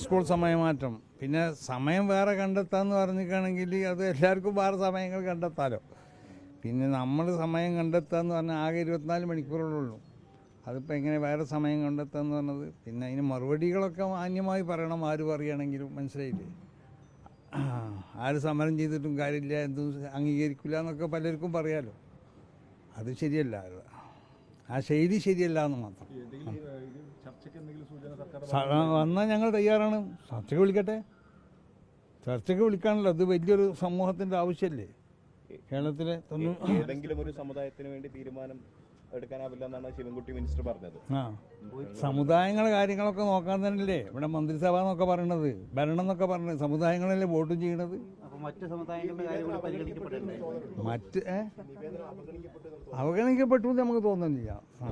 School സമയമാറ്റം പിന്നെ സമയം വേറെ കണ്ടെത്താന്ന് പറഞ്ഞിരിക്കുകയാണെങ്കിൽ അത് എല്ലാവർക്കും വേറെ സമയങ്ങൾ കണ്ടെത്താലോ. പിന്നെ നമ്മൾ സമയം കണ്ടെത്താന്ന് പറഞ്ഞാൽ ആകെ ഇരുപത്തിനാല് മണിക്കൂറുള്ളൂ. അതിപ്പോൾ എങ്ങനെ വേറെ സമയം കണ്ടെത്താന്ന് പറഞ്ഞത്? പിന്നെ അതിന് മറുപടികളൊക്കെ മാന്യമായി പറയണം ആര് പറയുകയാണെങ്കിലും മനസ്സിലായില്ലേ? ആര് സമരം ചെയ്തിട്ടും കാര്യമില്ല എന്തും അംഗീകരിക്കില്ല എന്നൊക്കെ പലർക്കും പറയാലോ. അത് ശരിയല്ല. ആ ശൈലി ശരിയല്ല എന്ന് മാത്രം. വന്നാൽ ഞങ്ങൾ തയ്യാറാണ്. ചർച്ചയ്ക്ക് വിളിക്കട്ടെ. ചർച്ചയ്ക്ക് വിളിക്കാണല്ലോ. അത് വലിയൊരു സമൂഹത്തിന്റെ ആവശ്യമല്ലേ? കേരളത്തിലെ ഏതെങ്കിലും ഒരു സമുദായത്തിന് വേണ്ടി തീരുമാനം എടുക്കാനാവില്ല എന്നാണ് ശിവൻകുട്ടി മിനിസ്റ്റർ പറഞ്ഞത്. ആ. സമുദായങ്ങളെ കാര്യങ്ങളൊക്കെ നോക്കാൻ തന്നെയല്ലേ? ഇവിടെ മന്ത്രിസഭ എന്നൊക്കെ പറയണത്. ഭരണം എന്നൊക്കെ പറഞ്ഞത് സമുദായങ്ങളല്ലേ വോട്ടും ചെയ്യണത്? മറ്റ് സമുദായങ്ങളുടെ കാര്യം കൂടി പരിഗണിക്കപ്പെടണ്ടേ മറ്റ് ഏ? അവഗണിക്കപ്പെട്ടു എന്ന് നമുക്ക് തോന്നുന്നില്ല ആ.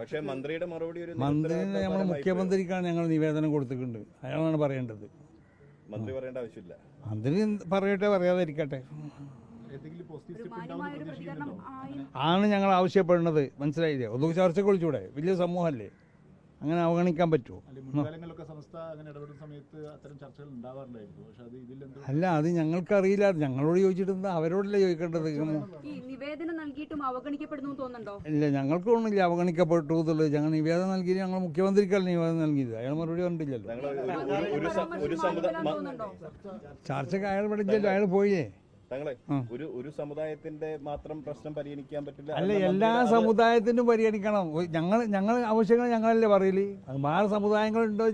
പക്ഷേ മന്ത്രിയുടെ മറുപടി ഒരു മന്ത്രിനെ നമ്മൾ നിരുത്തരവാദപരമായി മുഖ്യമന്ത്രിക്കാണ് ഞങ്ങൾ നിവേദനം കൊടുത്തിട്ടുണ്ട്. അയാളാണ് പറയേണ്ടത്. മന്ത്രി പറയേണ്ട ആവശ്യമില്ല. മന്ത്രി പറയട്ടെ പറയാതിരിക്കട്ടെ. ഒരു സ്റ്റെപ്പ് മാന്യമായ ഉണ്ടാവുമെന്ന് ഒരു പ്രതികരണം ആയി ആണ് ഞങ്ങൾ ആവശ്യപ്പെടുന്നത്. മനസ്സിലായില്ലേ? ഒന്നും ചർച്ചയ്ക്ക് വിളിച്ചൂടെ വലിയ സമൂഹമല്ലേ അങ്ങനെ അവഗണിക്കാൻ പറ്റുമോ? മുൻകാലങ്ങളിലൊക്കെ സംസ്ഥ അങ്ങനെ ഇടപെടുന്ന സമയത്ത് അത്തരം ചർച്ചകൾ ഉണ്ടാവാറുണ്ടായിരുന്നു. പക്ഷെ അത് ഇതിലെന്തോ അല്ല അത് ഞങ്ങൾക്കറിയില്ല. ഞങ്ങളോട് ചോദിച്ചിട്ടുണ്ട് അവരോടല്ലേ ചോദിക്കേണ്ടത്? ഈ നിവേദനം നൽകിയിട്ടും അവഗണിക്കപ്പെടുന്നു തോന്നുന്നുണ്ടോ? ഇല്ല ഞങ്ങൾക്ക് ഒന്നുമില്ല അവഗണിക്കപ്പെട്ടു എന്നുള്ളത്. ഞങ്ങൾ നിവേദനം നൽകി ഞങ്ങൾ മുഖ്യമന്ത്രിക്കാണ് നിവേദനം നൽകിയത്. അയാൾ മറുപടി കണ്ടില്ലല്ലോ ചർച്ചയ്ക്ക് അയാൾ പഠിച്ചല്ലോ അയാൾ പോയില്ലേ? തങ്ങളെ ഒരു ഒരു സമുദായത്തിന്റെ മാത്രം പ്രശ്നം പരിഗണിക്കാൻ പറ്റില്ല. അല്ല എല്ലാ സമുദായത്തിനും പരിഗണിക്കണം. ഞങ്ങൾ ഞങ്ങൾ ആവശ്യങ്ങൾ ഞങ്ങളല്ലേ പറയൽ? വേറെ സമുദായങ്ങളുണ്ടോ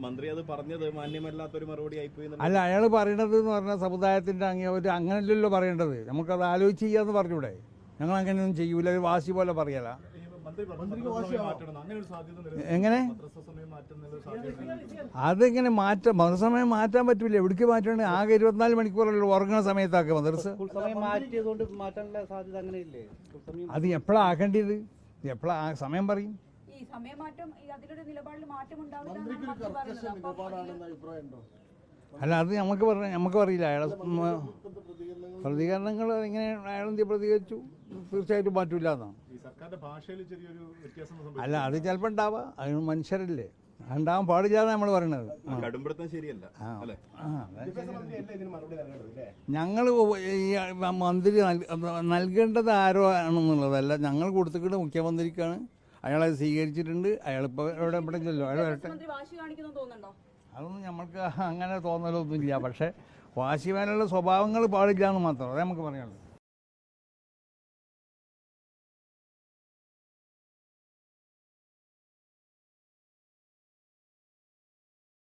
മന്ത്രി- അത് പറഞ്ഞത് മാന്യമല്ലാത്തൊരു മറുപടി ആയിപ്പോയി അല്ല അയാൾ പറയണത് എന്ന് പറഞ്ഞാൽ സമുദായത്തിന്റെ അങ്ങനെ ഒരു അങ്ങനെയല്ലല്ലോ പറയേണ്ടത്. നമുക്കത് ആലോചിച്ച് ചെയ്യാന്ന് പറഞ്ഞൂടെ. ഞങ്ങൾ അങ്ങനെയൊന്നും ചെയ്യൂല. ഒരു വാശി പോലെ പറയല. എങ്ങനെ? അതെങ്ങനെ മാറ്റാം മന്ത്രിസമയം മാറ്റാൻ പറ്റില്ല. എവിടേക്ക് മാറ്റണേ? ആകെ ഇരുപത്തിനാല് മണിക്കൂറല്ലോ ഉറങ്ങുന്ന സമയത്താക്കുക മന്ത്രിസ്. അത് എപ്പോഴാണ് ആക്കേണ്ടത്? എപ്പോഴാ സമയം പറയും? ഈ സമയമാറ്റം ഈ അതിലൊരു നിലപാടിൽ മാറ്റം ഉണ്ടാവില്ല അല്ല അത് നമുക്ക് പറഞ്ഞ നമുക്ക് അറിയില്ല. അയാളെ പ്രതികരണങ്ങൾ ഇങ്ങനെ അയാളെന്ത് പ്രതികരിച്ചു? തീർച്ചയായിട്ടും മാറ്റില്ല എന്നാണ്. ഈ സർക്കാരിന്റെ ഭാഷയിൽ ചെറിയൊരു വ്യത്യാസം സംഭവിച്ചു. അല്ല അത് ചിലപ്പോൾ ഉണ്ടാവുക അത് മനുഷ്യരല്ലേ. ഉണ്ടാവാൻ പാടില്ല എന്നാണ് നമ്മൾ പറയണത്. ഞങ്ങൾ ഈ മന്ത്രി നൽ- നൽകേണ്ടത് ആരോ ആണെന്നുള്ളതല്ല. ഞങ്ങൾ കൊടുത്തിട്ട് മുഖ്യമന്ത്രിക്കാണ്. അയാളെ സ്വീകരിച്ചിട്ടുണ്ട്. അയാളിപ്പോൾ എവിടെ എവിടെ ചെല്ലോ? അയാൾ വരട്ടെ. വാശി അതൊന്നും നമ്മൾക്ക് അങ്ങനെ തോന്നലൊന്നുമില്ല. പക്ഷേ വാശിവാനുള്ള സ്വഭാവങ്ങൾ പാടില്ല എന്ന് മാത്രം അതേ നമുക്ക് പറയാനുള്ളൂ